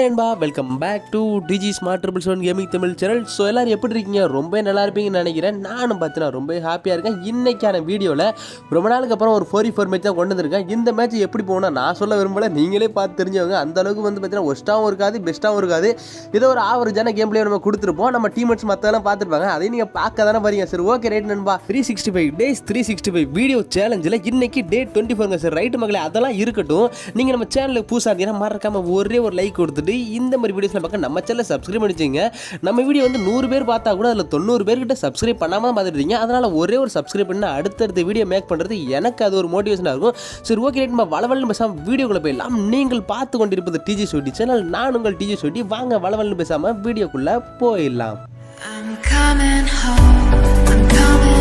நண்பா welcome back to Digi smart triple seven gaming Tamil channel so எல்லோரும் எப்படி இருக்கீங்க? ரொம்ப நல்லா இருப்பீங்கன்னு நினைக்கிறேன். நானும் பார்த்தீங்கன்னா ரொம்ப ஹாப்பியாக இருக்கேன். இன்றைக்கான வீடியோவில் ரொம்ப நாளுக்கு அப்புறம் ஒரு ஃபோரி ஃபோர் மேட்ச் தான் கொண்டு வந்திருக்கேன். இந்த மேட்ச் எப்படி போகணும் நான் சொல்ல விரும்பல. நீங்களே பார்த்து தெரிஞ்சவங்க. அந்த அளவுக்கு வந்து பார்த்தீங்கன்னா ஒஸ்ட்டாகவும் இருக்காது பெஸ்ட்டாகவும் இருக்காது. ஏதோ ஒரு ஆவரேஜான கேம் பிளே நம்ம கொடுத்துருப்போம். நம்ம டீமேட்ஸ் மற்றெல்லாம் பார்த்துருப்பாங்க. அதையும் நீங்கள் பார்க்க தானே பாருங்க சார் ஓகே ரைட் நண்பா? Three sixty five days three sixty five video சேலஞ்சில் இன்னைக்கு டே டுவெண்ட்டி ஃபோருங்க சார் ரைட்டு மகளே அதெல்லாம் இருக்கட்டும். நீங்கள் நம்ம சேனலுக்கு புதுசாக இருந்தீங்கன்னா மறக்காமல் ஒரே ஒரு லைக் கொடுத்துட்டு இந்த மாதிரி வீடியோஸ்லாம் பார்க்க நம்ம சேனல் சப்ஸ்கிரைப் பண்ணிச்சிங்க நம்ம வீடியோ வந்து நூறு பேர் பார்த்தா கூட அதில் தொண்ணூறு பேர்கிட்ட சப்ஸ்கிரைப் பண்ணாமல் பார்த்துருந்தீங்க பார்த்துட்டு இருக்கீங்க. அதனால் ஒரே ஒரு சப்ஸ்கிரைப் பண்ணி அடுத்தடுத்த வீடியோ மேக் பண்ணுறது எனக்கு அது ஒரு மோட்டிவேஷனாக இருக்கும். சரி ஓகே ரைட் நம்ம வளவல்னு பேசாமல் வீடியோக்குள்ளே போயிடலாம். நீங்கள் பார்த்து கொண்டிருப்பது டிஜி சொட்டி சேனல் நான் உங்கள் டிஜி சொட்டி வாங்க வளவல்னு பேசாமல் வீடியோக்குள்ளே போயிடலாம். I'm coming home. I'm coming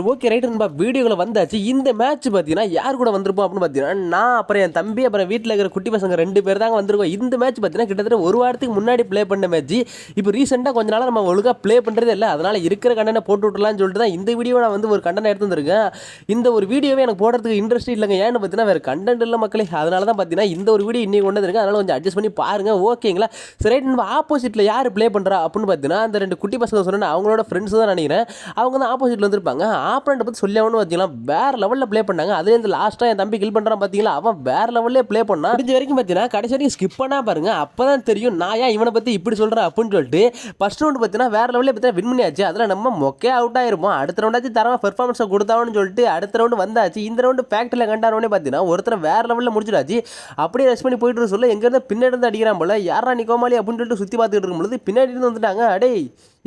சரி ஓகே ரைட் நம்ம வீடியோவில் வந்தாச்சு. இந்த மேட்ச் பார்த்தீங்கன்னா யார் கூட வந்திருப்போம் அப்படின்னு பார்த்தீங்கன்னா நான் அப்புறம் என் தம்பி அப்புறம் வீட்டில் இருக்கிற குட்டி பசங்க ரெண்டு பேர் தாங்க வந்திருக்கோம். இந்த மேட்ச் பார்த்தீங்கன்னா கிட்டத்தட்ட ஒரு வாரத்துக்கு முன்னாடி ப்ளே பண்ண மேட்ச் இப்போ ரீசெண்டாக கொஞ்ச நாளாக நம்ம ஒழுங்காக ப்ளே பண்ணுறதே இல்லை. அதனால் இருக்கிற கண்டனை போட்டு விட்டுலாம்னு சொல்லிட்டு தான் இந்த வீடியோ நான் வந்து ஒரு கண்டனை எடுத்து வந்திருக்கேன். இந்த ஒரு வீடியோவே எனக்கு போடுறதுக்கு இன்ட்ரெஸ்ட் இல்லைங்க. ஏன்னு பார்த்தீங்கன்னா வேறு கண்டென்ட் இல்லை மக்களே. அதனால தான் பார்த்தீங்கன்னா இந்த ஒரு வீடியோ இன்னைக்கு கொண்டு வந்திருக்கேன். அதனால் கொஞ்சம் அட்ஜஸ்ட் பண்ணி பாருங்கள் ஓகேங்களா? சரி ரைட் நம்ம ஆப்போசிட்டில் யார் ப்ளே பண்ணுறா அப்படின்னு பார்த்தீங்கன்னா அந்த ரெண்டு குட்டி பசங்க சொன்னேன் அவங்களோட ஃப்ரெண்ட்ஸ் தான் நினைக்கிறேன். அவங்க தான் ஆப்போசிட்டில் வந்திருப்பாங்க. ஆப்பரண்ட் பற்றி சொல்லி பார்த்தீங்கன்னா பார்த்தீங்களா வேற லெவலில் ப்ளே பண்ணாங்க. அதுல இந்த லாஸ்ட்டாக என் தம்பி கில் பண்ணுறான் பார்த்தீங்களா அவன் வேறு லெவல்லே ப்ளே பண்ணான். முடிஞ்ச வரைக்கும் பார்த்தீங்கன்னா கடைசி வரைக்கும் ஸ்கிப் பண்ணால் பாருங்கள் அப்போ தான் தெரியும் நான் ஏன் இவனை பற்றி இப்படி சொல்கிறேன் அப்படின்னு சொல்லிட்டு ஃபஸ்ட் ரவுண்ட் பார்த்தீங்கன்னா வேற லெவலில் பார்த்தீங்கன்னா வின் பண்ணியாச்சு. அதில் நம்ம மொக்கே அவுட் ஆகிருப்போம் அடுத்த ரவுண்டாச்சும் தரமாக பெர்ஃபார்மன்ஸை கொடுத்தான்னு சொல்லிட்டு அடுத்த ரவுண்டு வந்தாச்சு. இந்த ரவுண்டு ஃபேக்டரியில் கண்டானோடனே பார்த்தீங்கன்னா ஒருத்தர் வேறு லெவலில் முடிச்சிடாச்சு அப்படியே ரெஸ்ட் பண்ணி போயிட்டு சொல்ல எங்கேருந்து பின்னாடி இருந்து அடிக்கிறான் போல. யாரா நீ கோமாளி அப்படின்னு சொல்லிட்டு சுற்றி பார்த்துட்டு இருக்கும்பொழுது பின்னாடி இருந்து வந்துட்டாங்க. அடே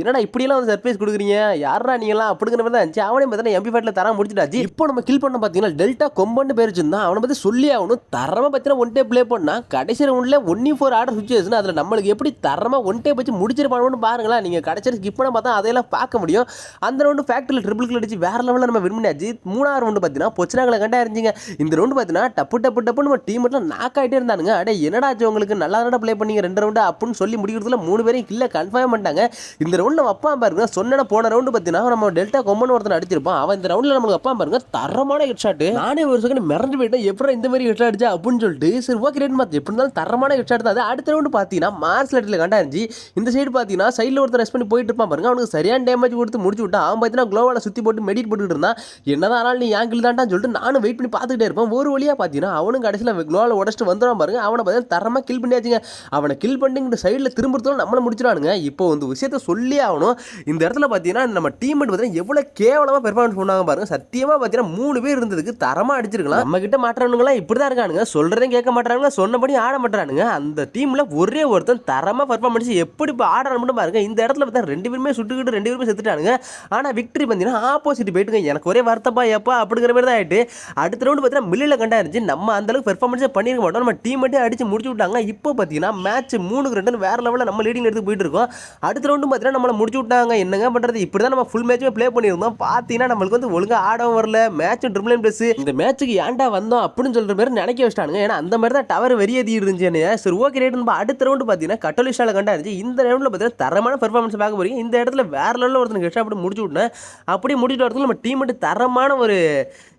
என்னடா இப்படியெல்லாம் வந்து சர்ப்ரைஸ் கொடுக்குறீங்க? யாரா நீங்களாம் அப்படிங்கிற மாதிரி தான் இருந்துச்சு. அவனே பார்த்தீங்கன்னா எம்பி ஃபைட்டில் தரம் முடிச்சிட்டாச்சு. இப்போ நம்ம கில் பண்ண பார்த்தீங்கன்னா டெல்டா கொம்பன்னு பேர் வச்சிருந்தான் அவனை பற்றி சொல்லி ஆகணும். தரமாக பார்த்தீங்கன்னா ஒன் டே ப்ளே பண்ணால் கடைசி ரவுண்டில் ஒன்னி ஃபோர் ஆர்டர் சுச்சுவேஷன் அதில் நம்மளுக்கு எப்படி தரமாக ஒன் டே வச்சு முடிச்சிருப்பானு பாருங்களேன். நீங்கள் கடைசி ஸ்கிப் பண்ண பார்த்தா அதையெல்லாம் பார்க்க முடியும். அந்த ரவுண்டு ஃபேக்டரியில் ட்ரிபிள் கில் அடிச்சு வேற லெவலில் நம்ம வின் பண்ணியாச்சு. மூணாவது ரவுண்டு பார்த்தீங்கன்னா பொச்சனாங்களை கண்டா இருந்துங்க. இந்த ரவுண்டு பார்த்தீங்கன்னா டப்பு டப்பு டப்பு நம்ம டீம் மட்டும் நாக் ஆகிட்டே இருந்தானுங்க. அடே என்னடாச்சு உங்களுக்கு? நல்லா தானே ப்ளே பண்ணீங்க ரெண்டு ரவுண்டு அப்படின்னு சொல்லி முடிக்கிறதுல மூணு பேரையும் கில்ல கன்ஃபார்ம் பண்ணிட்டாங்க. இந்த ரவுண்ட் நம்ம அப்பா பாருங்க சொன்ன போன ரவுண்டு பார்த்தீங்கன்னா நம்ம டெல்டா கொம்பன் ஒருத்தன் அடிச்சிருப்பான் அவன் இந்த ரவுண்டில் நம்மளுக்கு அப்பா பாருங்க. தரமான ஹெட் ஷாட் நானே ஒரு செகண்ட் மிரண்டு போயிட்டேன். எப்படி இந்த மாதிரி ஹெட் ஷாட் அடிச்சா அப்படின்னு சொல்லிட்டு சரி ஓகே ரேட் மாத்து எப்படி இருந்தாலும் தரமான ஹெட் ஷாட் தான் அடுத்த ரவுண்டு பார்த்தீங்கன்னா மார்ஸ் லெட்டில் கண்டா இருந்துச்சு இந்த சைடு பார்த்தீங்கன்னா சைடில் ஒருத்தர் ரெஸ்ட் பண்ணி போயிட்டு இருப்பான் பாருங்க. அவனுக்கு சரியான டேமேஜ் கொடுத்து முடிச்சு விட்டா அவன் பார்த்தீங்கன்னா க்ளோவால் சுற்றி போட்டு மெடிட் போட்டுட்டு இருந்தான். என்னதான் ஆனால் நீ ஆங்கிள் தான்டான்னு சொல்லிட்டு நானும் வெயிட் பண்ணி பார்த்துக்கிட்டே இருப்பேன். ஒரு வழியாக பார்த்தீங்கன்னா அவனும் கடைசியில் க்ளோவில் உடச்சிட்டு வந்துடும் பாருங்க. அவனை பார்த்தீங்கன்னா தரமாக கில் பண்ணியாச்சுங்க. அவனை கில் பண்ணிங்கிற சைடில் திரும்புறதும் நம்மளை முடிச்சிடானுங்க இப்போ வந்து விஷயத்த சொல்லி ஆகணும். இந்த இடத்துல பார்த்தீங்கன்னா நம்ம டீம் பார்த்தீங்கன்னா எவ்வளோ கேவலமாக பெர்ஃபார்மன்ஸ் பண்ணாங்க பாருங்க. சத்தியமாக பார்த்தீங்கன்னா மூணு பேர் இருந்ததுக்கு தரமாக அடிச்சிருக்கலாம். நம்ம கிட்ட மாற்றவனுங்களாம் இப்படி தான் இருக்கானுங்க. சொல்கிறதையும் கேட்க மாட்டானுங்க சொன்னபடி ஆட மாட்டானுங்க அந்த டீமில் ஒரே ஒருத்தன் தரமாக பெர்ஃபார்மன்ஸ் எப்படி இப்போ ஆடுறான்னு மட்டும் பாருங்க. இந்த இடத்துல பார்த்தா ரெண்டு பேருமே சுட்டுக்கிட்டு ரெண்டு பேருமே செத்துட்டானுங்க. ஆனால் விக்டரி பார்த்தீங்கன்னா ஆப்போசிட் போயிட்டுங்க. எனக்கு ஒரே வருத்தப்பா எப்பா அப்படிங்கிற மாதிரி தான் ஆயிட்டு. அடுத்த ரவுண்டு பார்த்தீங்கன்னா மில்லில் கண்டா இருந்துச்சு. நம்ம அந்த அளவுக்கு பெர்ஃபார்மன்ஸே பண்ணிருக்க மாட்டோம். நம்ம டீம் மட்டும் அடிச்சு முடிச்சு விட்டாங்க. இப்போ பார்த்தீங்கன்னா மேட்ச் மூணுக்கு ரெண்டு வேற லெவலில் நம்ம லீடிங் எடுத்து போயிட்டு இருக்கோம். அடுத்த ரவுண்டு பார்த்தீங்கன்னா நம்மளை முடிச்சு விட்டாங்க. என்னங்க பண்ணுறது இப்படி தான் நம்ம ஃபுல் மேட்சுமே ப்ளே பண்ணியிருந்தோம். பார்த்து பார்த்தீங்கன்னா நம்மளுக்கு வந்து ஒழுங்காக ஆடவும் வரல. மேட்சும் ட்ரிபிள் ப்ளஸ் இந்த மேட்ச்சுக்கு ஏன்டா வந்தோம் அப்படின்னு சொல்கிற மாதிரி நினைக்க வச்சிட்டானுங்க. ஏன்னா அந்த மாதிரி தான் டவர் வெறியதி இருந்துச்சு என்னைய. சரி ஓகே ரேட் நம்ம அடுத்த ரவுண்டு பார்த்தீங்கன்னா கட்டோலிஷாவில் கண்டா இருந்துச்சு இந்த ரவுண்டில் பார்த்தீங்கன்னா தரமான பெர்ஃபார்மன்ஸ் பார்க்க போறீங்க. இந்த இடத்துல வேற லெவலில் ஒருத்தனுக்கு ஹெட் அப்படி முடிச்சு விட்டேன். அப்படியே முடிச்சுட்டு வரதுக்கு நம்ம டீம் மட்டும் தரமான ஒரு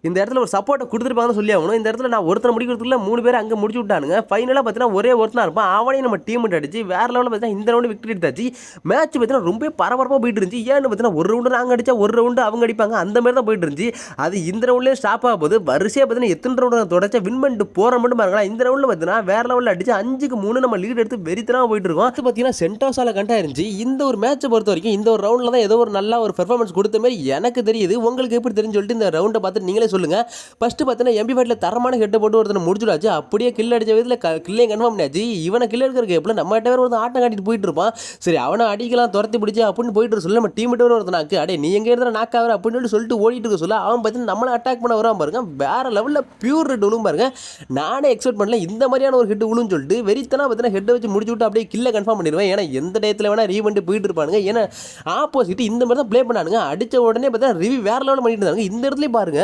இந்த இடத்துல ஒரு சப்போர்ட்டை கொடுத்துருப்பாங்கன்னு சொல்லி ஆகணும். இந்த இடத்துல நான் ஒருத்தர் முடிக்கிறதுக்குள்ள மூணு பேர் அங்கே முடிச்சு விட்டானுங்க. ஃபைனலாக பார்த்தீங்கன்னா ஒரே ஒருத்தனா இருப்பான். அவனையும் நம்ம டீம் மட்டும் அடிச்சு வேற லெவலில் பார்த்தீங்கன்னா இந்த ரவுண்டு விக்டரி எடுத்தாச்சு. மேட்ச் பார்த்தீங்கன்னா ரொம்ப பரபரப்பாக போயிட்டு இருந்துச்சு. ஏன்னு பார்த்தீங்கன்னா ஒரு ரவுண்டு நாங்கள் அடித்தா ஒரு ரவுண்டு அவங்க அடிப்பாங்க. அந்த மாதிரி தான் போயிட்டு இருந்துச்சு அது இந்த ரவுண்ட்லேயே ஸ்டாப் ஆக போது வரிசையாக பார்த்தீங்கன்னா எத்தனை ரவுண்ட் தொடச்சா வின் பண்ணிட்டு போகிற மட்டும் பாருங்களா இந்த ரவுண்டில் பார்த்தீங்கன்னா வேற லெவலில் அடிச்சு அஞ்சுக்கு மூணு நம்ம லீட் எடுத்து வெறித்தனமாக போயிட்டு இருக்கோம் அது பார்த்தீங்கன்னா சென்டோஸால கண்டா இருந்துச்சு. இந்த ஒரு மேட்சை பொறுத்த வரைக்கும் இந்த ஒரு ரவுண்டில் தான் ஏதோ ஒரு நல்ல ஒரு பெர்ஃபார்மன்ஸ் கொடுத்த மாதிரி எனக்கு தெரியுது. உங்களுக்கு எப்படி தெரிஞ்சு சொல்லிட்டு இந்த ரவுண்டை பார்த்து நீங்களே சொல்லுங்க. ஃபஸ்ட்டு பார்த்தீங்கன்னா எம்பி ஃபைட்டில் தரமான ஹெட்டை போட்டு ஒருத்தனை முடிச்சுடாச்சு அப்படியே கில் அடித்த விதத்தில் கில்லையும் கன்ஃபார்ம் பண்ணியாச்சு. இவனை கில் எடுக்கிறதுக்கு எப்படி நம்ம கிட்ட வேற ஒருத்தன் ஆட்டம் காட்டிட்டு போயிட்டு இருப்பான் சரி அவனை அடிக்கலாம் துரத்தி பிடிச்சி அப்படின்னு போயிட்டு இருக்க சொல்ல. நம்ம டீம் விட்டு ஒருத்தனாக்கு அடே நீ எங்கே இருந்தால் நாக்காவது அப்படின்னு அப்படின்னு சொல்லிட்டு ஓடிட்டு இருக்க சொல்ல அவன் பார்த்தீங்கன்னா நம்மளை அட்டாக் பண்ண வரான் பாருங்க. வேற லெவலில் பியூர் ரெட் விழும் பாருங்க. நானே எக்ஸ்பெக்ட் பண்ணல இந்த மாதிரியான ஒரு ஹெட் விழுன்னு சொல்லிட்டு வெறித்தனா பார்த்தீங்கன்னா ஹெட்டை வச்சு முடிச்சு விட்டு அப்படியே கில்ல கன்ஃபார்ம் பண்ணிடுவேன். ஏன்னா எந்த டயத்தில் வேணா ரீவெண்ட் போயிட்டு இருப்பானுங்க. ஏன்னா ஆப்போசிட் இந்த மாதிரி தான் ப்ளே பண்ணானுங்க. அடிச்ச உடனே பார்த்தீங்கன்னா ரிவ்யூ வேற லெவலில் பண்ணிட்டு இருந்தாங்க இந்த இடத்துலையும் பாருங்க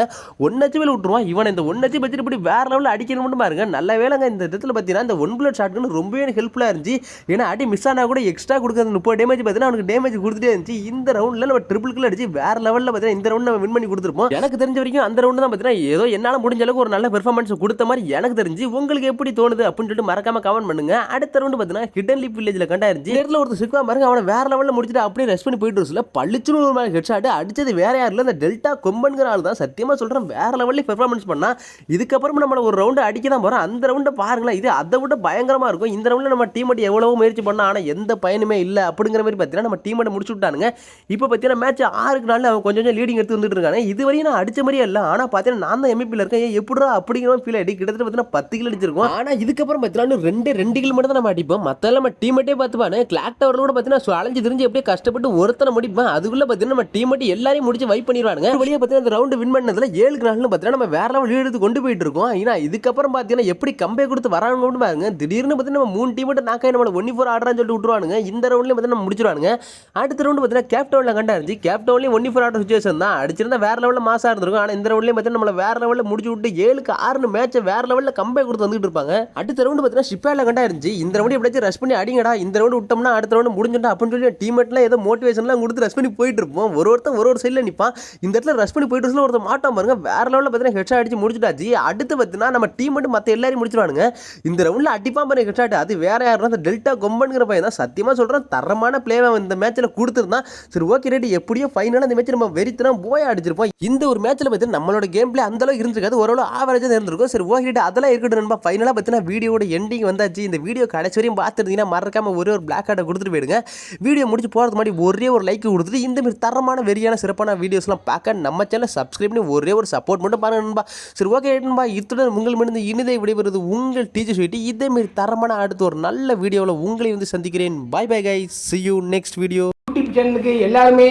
ஒன்னச்சு வேலை விட்டுருவான். இவன் இந்த ஒன்னச்சு வச்சுட்டு இப்படி வேற லெவலில் அடிக்கணும் மட்டும் பாருங்க. நல்ல வேலைங்க இந்த இடத்துல பார்த்தீங்கன்னா இந்த ஒன் பிளட் ஷாட்னு ரொம்பவே ஹெல்ப்ஃபுல்லாக இருந்துச்சு. ஏன்னா அடி மிஸ் ஆனால் கூட எக்ஸ்ட்ரா கொடுக்குறது முப்பது டேமேஜ் பார்த்தீங்கன்னா அவனுக்கு டேமேஜ் கொடுத்துட்டே இருந்துச்சு. இந்த ரவுண்டில் நம்ம ட்ரிபிள் கில் அடிச்சு வேற லெவலில் பார்த்தீங்கன்னா இந்த ரவுண்ட் நம்ம வின் பண்ணி கொடுத்துருப்போம். எனக்கு தெரிஞ்ச வரைக்கும் அந்த ரவுண்ட் தான் பார்த்தீங்கன்னா ஏதோ என்னால் முடிஞ்ச அளவுக்கு ஒரு நல்ல பெர்ஃபார்மன்ஸ் கொடுத்த மாதிரி எனக்கு தெரிஞ்சு உங்களுக்கு எப்படி தோணுது அப்படின்னு சொல்லிட்டு மறக்காம கமெண்ட் பண்ணுங்க. அடுத்த ரவுண்ட் பார்த்தீங்கன்னா ஹிடன் லிப் வில்லேஜில் கண்டாயிருச்சு நேரில் ஒருத்தர் சிக்குவா பாருங்க அவனை வேற லெவலில் முடிச்சுட்டு அப்படியே ரெஸ்ட் பண்ணி போயிட்டு வரல பளிச்சுன்னு ஒரு மேலே ஹெட் ஷாட் அடிச்சது வேற யாரும் இல்லை இந்த டெல்டா கொம்பன்கிற ஆள் தான். சத்தியமாக சொல்கிறேன் வேற லெவலில் பெர்ஃபார்மன்ஸ் பண்ணால் இதுக்கப்புறம் நம்மளை ஒரு ரவுண்டு அடிக்க தான் போகிறோம் அந்த ரவுண்டை பாருங்களேன் இது அதை விட பயங்கரமாக இருக்கும். இந்த ரவுண்டில் நம்ம டீம் மட்டும் எவ்வளவோ முயற்சி பண்ணால் ஆனால் எந்த பயனுமே இல்லை அப்படிங்கிற மாதிரி பார்த்தீங்கன்னா நம்ம டீம் மட்டும் முடிச்சு விட்டானுங்க. இப்போ பார்த்தீங்கன்னா மேட்ச் ஆறுக்கு நாளில் அவன் கொஞ்சம் கொஞ்சம் லீடிங் எடுத்து வந்துட்டு இருக்காங்க. இது வரையும் நான் அடிச்ச மாதிரியே இல்லை. ஆனால் பார்த்தீங்கன்னா நான் தான் எம்இபியில் இருக்கேன். ஏன் எப்படிடா அப்படிங்கிற ஃபீல் ஆகிட்டு கிட்டத்தட்ட பார்த்தீங்கன்னா பத்து கிலோ அடிச்சிருக்கோம். ஆனால் இதுக்கப்புறம் பார்த்தீங்கன்னா ரெண்டு ரெண்டு கிலோ மட்டும் தான் நம்ம அடிப்போம். மற்ற நம்ம டீமேட்டே பார்த்துப்பானே. கிளாக் டவரில் கூட பார்த்தீங்கன்னா அலைஞ்சு திரிஞ்சு எப்படியே கஷ்டப்பட்டு ஒருத்தனை முடிப்பேன் அதுக்குள்ள பார்த்தீங்கன்னா நம்ம டீம் மட்டும் எல்லாரையும் முடிச்சு வைப் பண்ணிடுவானுங்க. வழியாக பார்த்தீங்கன்னா இந்த ரவுண்டு வின் பண்ணதுல ஏழு நாள்னு பார்த்தீங்கன்னா நம்ம வேற லெவல் எடுத்து கொண்டு போயிட்டு இருக்கோம். ஏன்னா இதுக்கப்புறம் பார்த்தீங்கன்னா எப்படி கம்பே கொடுத்து வராங்கன்னு பாருங்க. திடீர்னு பார்த்தீங்கன்னா நம்ம மூணு டீம் மட்டும் நாக்காய் நம்மள ஒன் ஃபோர் ஆடுறான்னு சொல்லிட்டு விட்டுருவானுங்க. இந்த ரவுண்ட்லேயும் பார்த்தீங்கன்னா முடிச்சிருவானுங்க. அடுத்த ரவுண்டு பார்த்தீங்கன்னா கேப் டவுனில் கண்டாருச்சு கேப் டவுன்லேயும் ஒன் ஃபோர் ஆடுற சுச்சுவேஷன் தான். அடிச்சிருந்தா வேற லெவலில் மாசாக இருந்திருக்கும். ஆனால் இந்த ரவுண்ட்லேயும் பார்த்தீங்கன்னா நம்மளை வேற லெவலில் முடிச்சு விட்டு ஏழுக்கு ஆறு மேட்சை வேற லெவலில் கம்பே கொடுத்து வந்துட்டு இருப்பாங்க. அடுத்த ரவுண்டு பார்த்தீங்கன்னா ஷிப்பேல கண்டா இருந்துச்சு. இந்த ரவுண்டு எப்படியாச்சும் ரஷ் பண்ணி அடிங்கடா. இந்த ரவுண்டு விட்டோம்னா அடுத்த ரவுண்டு முடிஞ்சுட்டா அப்படின்னு சொல்லி டீமெட்லாம் ஏதோ மோட்டிவேஷன்லாம் கொடுத்து ரஷ் பண்ணி போயிட்டு இருப்போம். ஒரு ஒருத்தர் ஒரு ஒரு சைடில் நிற்பான் இந்த இடத்துல ரஷ் பண்ணி போயிட்டு ஒருத்தர் மாட்டான் பாருங்க. வேற லெவலில் பார்த்தீங்கன்னா ஹெட் அடிச்சு முடிச்சுட்டாச்சு. அடுத்து பார்த்தீங்கன்னா நம்ம டீம் மட்டும் மற்ற எல்லாரையும் முடிச்சிருவானுங்க. இந்த ரவுண்டில் அடிப்பான் பாருங்க ஹெட் அது வேற யாருன்னா அந்த டெல்டா கொம்பனுங்கிற பையன் தான். சத்தியமாக சொல்கிறேன் தரமான பிளேவை இந்த மேட்ச்சில் கொடுத்துருந்தான். சரி ஓகே ரேட்டு எப்படியோ ஃபைனலாக இந்த மேட்ச் நம்ம வெறித்தனா போய் அடிச்சிருப்போம். இந்த ஒரு மேட்ச்சில் பார்த்தீங்கன்னா நம்மளோட கேம் பிளே அந்த அளவுக்கு இருந்திருக்காது. ஓரளவு ஆவரேஜாக இருந்திருக்கும். சரி ஓகே அதெல்லாம் இருக்கட்டும் நண்பா. ஃபைனலாக பார்த்தீங்கன்னா வீடியோட எண்டிங் வந்தாச்சு. இந்த வீடியோ கடைசி வரையும் பார்த்துருந்தீங்கன்னா மறக்காம ஒரே ஒரு பிளாக் கார்டை கொடுத்துட்டு போயிடுங்க. வீடியோ முடிச்சு போகிறது மாதிரி ஒரே ஒரு லைக் கொடுத்துட்டு இந்த மாதிரி தரமான வெறியான சிறப்பான வீடியோஸ்லாம் பார்க்க நம்ம சேனல் சப்ஸ்கிரைப் பண்ணி ஒரே ஒரு சப்போர்ட் மட்டும் பாருங்க நண்பா. சரி ஓகே நண்பா. இத்துடன் உங்கள் முடிந்து இனிதை விடைபெறுவது உங்கள் டீச்சர் சொல்லிட்டு இதே மாதிரி தரமான அடுத்து ஒரு நல்ல வீடியோவில் உங்களை வந்து சந்திக்கிறேன். Bye bye guy see you next video YouTube சேனலுக்கு எல்லாருமே